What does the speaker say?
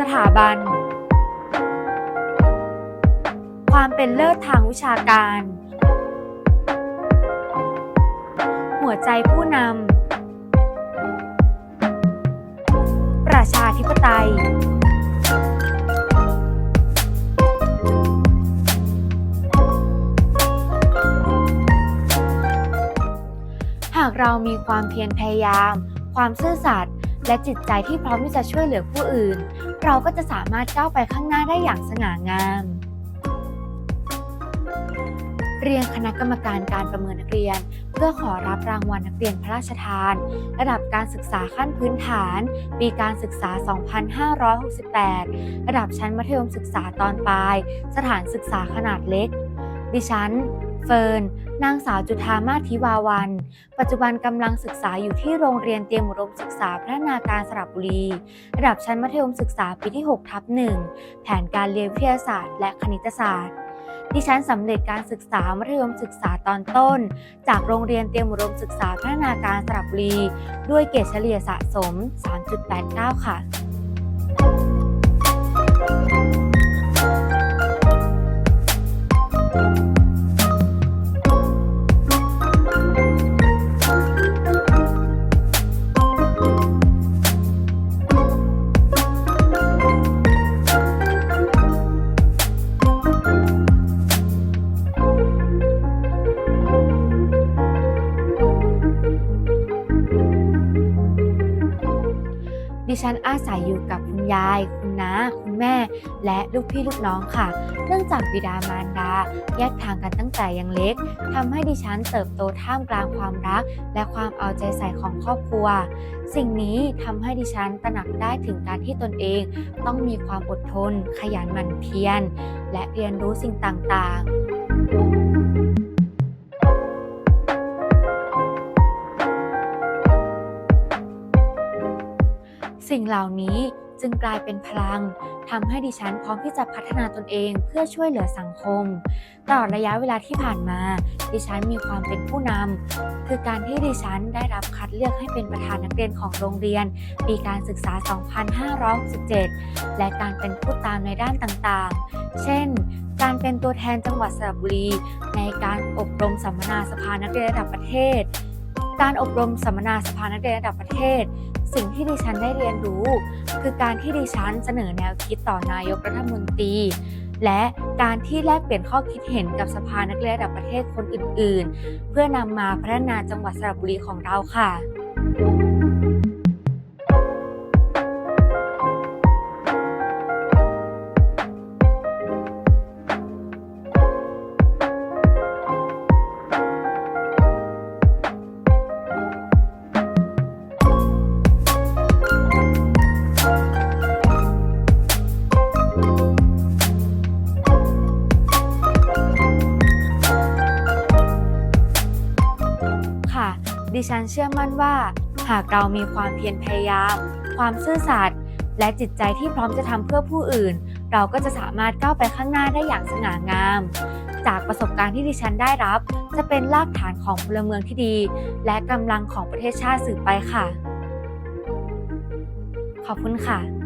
สถาบัน ความเป็นเลิศทางวิชาการ หัวใจผู้นำ ประชาธิปไตยหากเรามีความเพียรพยายาม ความซื่อสัตย์ และจิตใจที่พร้อมที่จะช่วยเหลือผู้อื่น เราก็จะสามารถก้าวไปข้างหน้าได้อย่างสง่างาม เรียนคณะกรรมการการประเมินนักเรียน เพื่อขอรับรางวัลนักเรียนพระราชทาน ระดับการศึกษาขั้นพื้นฐาน ปีการศึกษา 2568 ระดับชั้นมัธยมศึกษาตอนปลาย สถานศึกษาขนาดเล็ก ดิฉัน เฟิร์น นางสาวจุธามาศทิวาวัน ปัจจุบันกำลังศึกษาอยู่ที่โรงเรียนเตรียมอุดมศึกษาพัฒนาการสระบุรี ระดับชั้นมัธยมศึกษาปีที่6ทับ1แผนการเรียนวิทยาศาสตร์และคณิตศาสตร์ดิฉันสำเร็จการศึกษามัธยมศึกษาตอนต้น จากโรงเรียนเตรียมอุดมศึกษาพัฒนาการสระบุรี ด้วยเกรดเฉลี่ยสะสม 3.89 ค่ะ ดิฉันอาศัยอยู่กับคุณยาย คุณน้า คุณแม่ และลูกพี่ลูกน้องค่ะ เนื่องจากบิดามารดา แยกทางกันตั้งแต่ยังเล็กทำให้ดิฉันเติบโตท่ามกลางความรัก และความเอาใจใส่ของครอบครัว สิ่งนี้ทำให้ดิฉันตระหนักได้ถึงการที่ตนเอง ต้องมีความอดทน ขยันหมั่นเพียร และเรียนรู้สิ่งต่างๆ สิ่งเหล่านี้จึงกลายเป็นพลังทำให้ดิฉันพร้อมที่จะพัฒนาตนเองเพื่อช่วยเหลือสังคม ตลอดระยะเวลาที่ผ่านมา ดิฉันมีความเป็นผู้นำคือการที่ดิฉันได้รับคัดเลือกให้เป็นประธานนักเรียนของโรงเรียน ปีการศึกษา 2567และการเป็นผู้ตามในด้านต่างๆ เช่น การเป็นตัวแทนจังหวัดสระบุรี ในการอบรมสัมมนาสภานักเรียนระดับประเทศ การอบรมสัมมนาสภานักเรียนระดับประเทศ สิ่งที่ดิฉันได้เรียนรู้ คือการที่ดิฉันเสนอแนวคิดต่อนายกรัฐมนตรี และการที่แลกเปลี่ยนข้อคิดเห็นกับสภานักเรียนระดับประเทศคนอื่น ๆ เพื่อนำมาพัฒนาจังหวัดสระบุรีของเราค่ะค่ะ ดิฉันเชื่อมั่นว่า หากเรามีความเพียรพยายาม ความซื่อสัตย์และจิตใจที่พร้อมจะทำเพื่อผู้อื่น เราก็จะสามารถก้าวไปข้างหน้าได้อย่างสง่างาม จากประสบการณ์ที่ดิฉันได้รับ จะเป็นรากฐานของพลเมืองที่ดี และกำลังของประเทศชาติสืบไปค่ะ ขอบคุณค่ะ